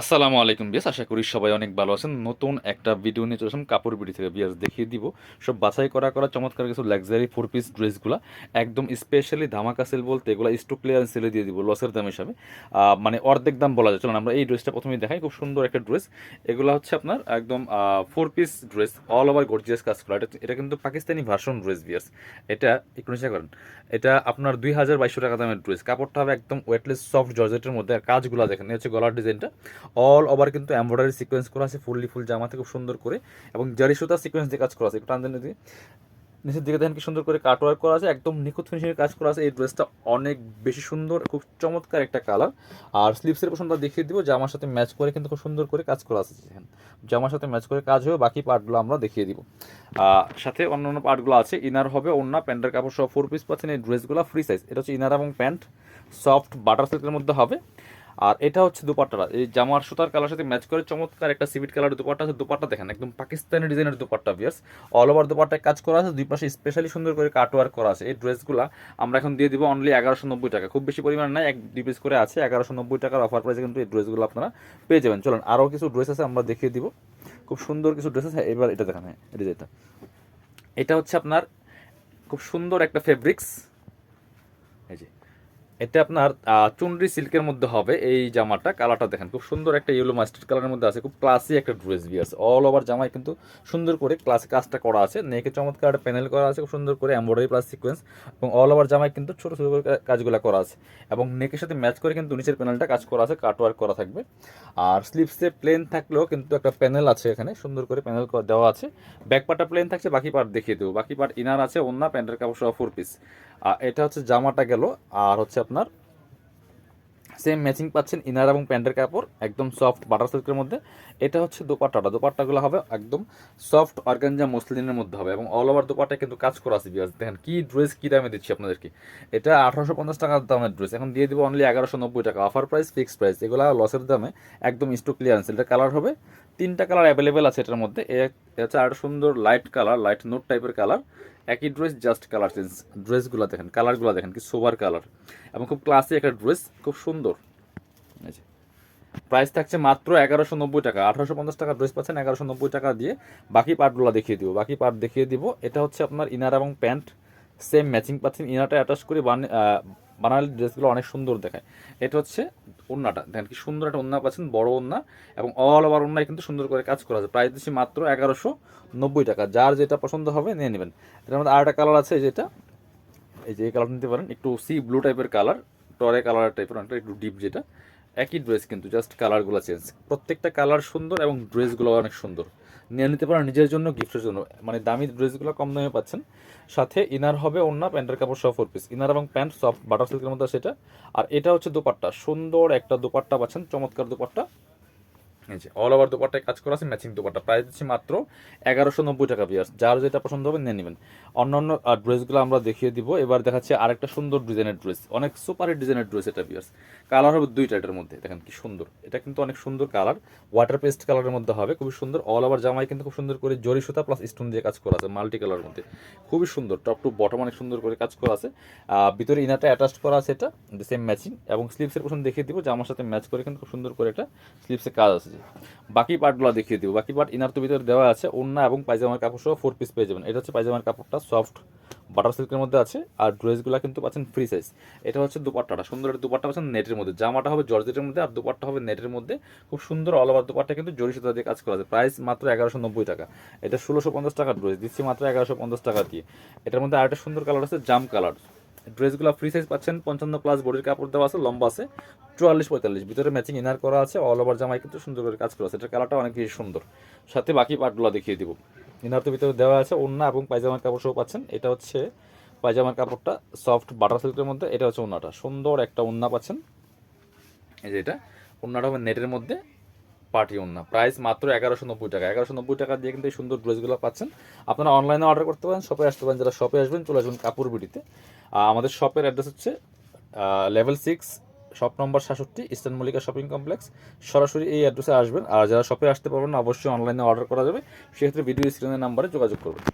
আসসালামু আলাইকুম বিয়াস আশা করি সবাই অনেক ভালো আছেন। নতুন একটা ভিডিও নিয়ে চলে আসলাম কাপড় বিড়ি থেকে। বিয়াস দেখিয়ে দিব। সব বাছাই করা করা চমৎকার কিছু লাক্সারি ফোর পিস ড্রেসগুলো একদম স্পেশালি ধামাকা সেল বলতে এগুলো স্টক ক্লিয়ারেন্স সেলে দিয়ে দিব লসের দাম হিসাবে। মানে অর্ধেক দাম বলা যায়। চলুন আমরা এই ড্রেসটা প্রথমেই দেখাই। খুব সুন্দর একটা ড্রেস এগুলো হচ্ছে আপনার একদম four piece dress all over gorgeous কাজ করা। এটা এটা কিন্তু পাকিস্তানি ভার্সন ড্রেস বিয়াস এটা, একটু নিচে করেন। এটা আপনার দুই হাজার বাইশশো টাকা দামের ড্রেস কাপড়টা হবে একদম ওয়েটলেস সফট জর্জেটের মধ্যে। কাজগুলো দেখেন হচ্ছে গলার ডিজাইনটা অল ওভার কিন্তু এমব্রয়ডারি সিকোয়েন্স করা আছে, ফুললি ফুল জামাতে খুব সুন্দর করে। এবং জারি সুতা সিকোয়েন্স দিয়ে কাজ করা আছে। একটু টান নিচের দিকে দেখেন কি সুন্দর করে কাট ওয়ার্ক করা আছে। একদম নিখুঁত ফিনিশিংয়ের কাজ করা আছে। এই ড্রেসটা অনেক বেশি সুন্দর, খুব চমৎকার একটা কালার আর স্লিপসের পোশনটা দেখিয়ে দিব। জামার সাথে ম্যাচ করে কিন্তু খুব সুন্দর করে কাজ করা আছে। দেখেন, জামার সাথে ম্যাচ করে কাজ হবে বাকি পার্টগুলো আমরা দেখিয়ে দিব। সাথে অন্যান্য পার্টগুলো আছে। ইনার হবে অন্য প্যান্টের কাপড় সহ ফোর পিস পাচ্ছেন এই ড্রেসগুলো ফ্রি সাইজ এটা হচ্ছে ইনার এবং প্যান্ট সফট বাটার সিল্কের মধ্যে হবে। আর এটা হচ্ছে দুপাট্টাটা এই জামার সুতার কালার সাথে ম্যাচ করে চমৎকার একটা সিভিট কালারের দুপাট্টা আছে। দুপাট্টা দেখেন, একদম পাকিস্তানি ডিজাইনের দুপাট্টা বিয়ার্স অল ওভার দুপাট্টায় কাজ করা আছে। দুই পাশে স্পেশালি সুন্দর করে কাট ওয়ার্ক করা আছে। এই ড্রেসগুলো আমরা এখন দিয়ে দিব অনলি এগারোশো নব্বই টাকা। খুব বেশি পরিমাণ নাই, এক দুই পিস করে আছে। এগারোশো নব্বই টাকার অফার প্রাইসে কিন্তু এই ড্রেসগুলো আপনারা পেয়ে যাবেন। চলুন, আরও কিছু ড্রেস আছে আমরা দেখিয়ে দিব। খুব সুন্দর কিছু ড্রেস আছে। এবার এটা দেখান হ্যাঁ এটা। এটা হচ্ছে আপনার খুব সুন্দর একটা ফেব্রিক্স এটা আপনার চুনরি সিল্কের মধ্যে হবে এই জামাটা, কালারটা দেখেন, খুব সুন্দর একটা ইয়েলো মাস্টার্ড কালারের মধ্যে আছে, খুব ক্লাসি একটা ড্রেস বি আছে অল ওভার জামায় কিন্তু সুন্দর করে ক্লাসি কাজটা করা আছে। নেকে চমৎকার একটা প্যানেল করা আছে, খুব সুন্দর করে এমব্রয়ডারি প্লাস সিকোয়েন্স এবং অল ওভার জামায় কিন্তু ছোটো ছোটো কাজগুলো করা আছে। এবং নেকের সাথে ম্যাচ করে কিন্তু নিচের প্যানেলটা কাজ করা আছে কাট ওয়ার্ক করা থাকবে। আর স্লিপসে প্লেন থাকলেও কিন্তু একটা প্যানেল আছে এখানে, সুন্দর করে প্যানেল দেওয়া আছে। ব্যাক পার্টটা প্লেন থাকছে, বাকি পার্ট দেখিয়ে দেবো। বাকি পার্ট ইনার আছে অন্য প্যান্টের কাপড় সহ ফোর পিস এটা হচ্ছে জামাটা গেল, আর হচ্ছে আপনার সেম ম্যাচিং পাচ্ছেন ইনার এবং প্যান্টের কাপড়, একদম সফট বাটার সিল্কের মধ্যে। এটা হচ্ছে দোপাট্টাটা। দোপাট্টাগুলো হবে একদম সফট অর্গানজা মসলিনের মধ্যে হবে এবং অল ওভার দোপাট্টা কিন্তু কাজ করা আছে বিয়াজ দেখেন কি ড্রেস কি দামে দিচ্ছি আপনাদেরকে। এটা আঠারোশো পঞ্চাশ টাকার দামের ড্রেস এখন দিয়ে দিব অনলি এগারোশো নব্বই টাকা। অফার প্রাইস ফিক্সড প্রাইস এগুলো লসের দামে একদম স্টক ক্লিয়ারেন্স এটা কালার হবে তিনটা কালার অ্যাভেলেবেল আছে এটার মধ্যে। এ হচ্ছে আর সুন্দর লাইট কালার লাইট নোট টাইপের কালার একই ড্রেস জাস্ট কালার চেঞ্জ ড্রেসগুলো দেখেন কালারগুলো দেখেন, কি সোবার কালার এবং খুব ক্লাসি একটা ড্রেস খুব সুন্দর। প্রাইস থাকছে মাত্র এগারোশো নব্বই টাকা। আঠারোশো পঞ্চাশ টাকা ড্রেস পাচ্ছেন, এগারোশো নব্বই টাকা দিয়ে বাকি পার্টগুলো দেখিয়ে দিব। বাকি পার্ট দেখিয়ে দিব। এটা হচ্ছে আপনার ইনার এবং প্যান্ট সেম ম্যাচিং পাচ্ছেন। ইনারটা অ্যাটাচ করে বানালে ড্রেসগুলো অনেক সুন্দর দেখায়। এটা হচ্ছে ওন্নাটা দেখেন কি সুন্দর একটা ওন্না পাচ্ছেন, বড় ওন্না এবং অল ওভার ওন্নায় কিন্তু সুন্দর করে কাজ করা আছে। প্রাইস দিচ্ছি মাত্র এগারোশো নব্বই টাকা। যার যেটা পছন্দ হবে নিয়ে নেবেন। এটার মধ্যে আরেকটা কালার আছে যেটা এই যে এই কালার নিতে পারেন, একটু সি ব্লু টাইপের কালার টরে কালার টাইপের অনেকটা একটু ডিপ যেটা। একই ড্রেস কিন্তু জাস্ট কালারগুলো চেঞ্জ প্রত্যেকটা কালার সুন্দর এবং ড্রেসগুলো অনেক সুন্দর। নিয়ে নিতে পারেন নিজের জন্য গিফটের জন্য। মানে দামি ড্রেসগুলো কম দামে পাচ্ছেন। সাথে ইনার হবে অন্য প্যান্টের কাপড় সহ ফোর পিস ইনার এবং প্যান্ট সব বাটার সিল্কের মধ্যে সেটা। আর এটা হচ্ছে দোপাট্টা। সুন্দর একটা দোপাট্টা পাচ্ছেন, চমৎকার দোপাট্টা। এই অল ওভার দোপাট্টায় কাজ করা আছে ম্যাচিং দোপাট্টা। প্রাইস দিচ্ছি মাত্র এগারোশো নব্বই টাকা বিয়ার্স যার যেটা পছন্দ হবে নিয়ে নেবেন। অন্যান্য ড্রেসগুলো আমরা দেখিয়ে দিব। এবার দেখাচ্ছি আরেকটা সুন্দর ডিজাইনের ড্রেস অনেক সুপার ডিজাইনের ড্রেস এটা বিয়ার্স কালার হবে দুইটা এটার মধ্যে। দেখেন কি সুন্দর। এটা কিন্তু অনেক সুন্দর কালার ওয়াটার পেস্ট কালারের মধ্যে হবে, খুবই সুন্দর। অল ওভার জামাই কিন্তু খুব সুন্দর করে জরি সুতা প্লাস স্টোন দিয়ে কাজ করা আছে মাল্টি কালারের মধ্যে। খুবই সুন্দর। টপ টু বটম অনেক সুন্দর করে কাজ করা আছে। ভিতরে ইনারটা অ্যাটাচ করা আছে এটা সেম ম্যাচিং এবং স্লিপসের পোশন দেখিয়ে দিব জামার সাথে ম্যাচ করে কিন্তু খুব সুন্দর করে এটা স্লিপসে কাজ আছে। যে। বাকি পার্টগুলো দেখিয়ে দিব। বাকি পার্ট ইনার তো ভিতরে দেওয়া আছে। ওন্না এবং পায়জামার কাপড় সহ ফোর পিস পেয়ে যাবেন। এটা হচ্ছে পায়জামার কাপড়টা সফট বাটার সিল্কের মধ্যে আছে। আর ড্রেসগুলো কিন্তু পাচ্ছেন ফ্রি সাইজ এটা হচ্ছে দুপাট্টাটা। সুন্দর একটা দুপাট্টা পাচ্ছেন নেটের মধ্যে। জামাটা হবে জর্জেটের মধ্যে আর দুপাট্টা হবে নেটের মধ্যে। খুব সুন্দর অল ওভার দুপাট্টা কিন্তু জরি সুতা দিয়ে কাজ করা আছে। প্রাইস মাত্র এগারোশো নব্বই টাকা। এটা ষোলোশো পঞ্চাশ টাকার ড্রেস দিচ্ছি মাত্র এগারোশো পঞ্চাশ টাকা দিয়ে। এটার মধ্যে আরেকটা সুন্দর কালার আছে জাম কালার ড্রেসগুলো ফ্রি সাইজ পাচ্ছেন, পঞ্চান্ন প্লাস বডির কাপড় দেওয়া আছে, লম্বা আছে, চুয়াল্লিশ পঁয়তাল্লিশ। ভিতরে ম্যাচিং ইনার করা আছে অল ওভার জামাই কিন্তু সুন্দর করে কাজ করা আছে। এটার কালারটা অনেক বেশি সুন্দর। সাথে বাকি পার্টগুলো দেখিয়ে দিব। ইনার তো ভিতরে দেওয়া আছে ওন্না এবং পায়জামার কাপড় সহ পাচ্ছেন। এটা হচ্ছে পায়জামার কাপড়টা সফট বাটার সিল্কের মধ্যে, এটা হচ্ছে ওন্নাটা সুন্দর একটা ওন্না পাচ্ছেন। এই যে এটা ওন্নাটা হবে নেটের মধ্যে। পার্টি ওন্না প্রাইস মাত্র এগারোশো নব্বই টাকা। এগারোশো নব্বই টাকা দিয়ে কিন্তু এই সুন্দর ড্রেসগুলো পাচ্ছেন। আপনারা অনলাইনে অর্ডার করতে পারেন শপে আসতে পারেন, যারা শপে আসবেন, চলে আসবেন কাপুর বিটিতে আমাদের শপের অ্যাড্রেস হচ্ছে লেভেল সিক্স শপ নম্বর সাতষট্টি ইস্টার্ন মল্লিকা শপিং কমপ্লেক্স সরাসরি এই অ্যাড্রেসে আসবেন। আর যারা শপে আসতে পারবেন না, অবশ্যই অনলাইনে অর্ডার করা যাবে। সেক্ষেত্রে ভিডিও স্ক্রিনের নাম্বারে যোগাযোগ করবেন।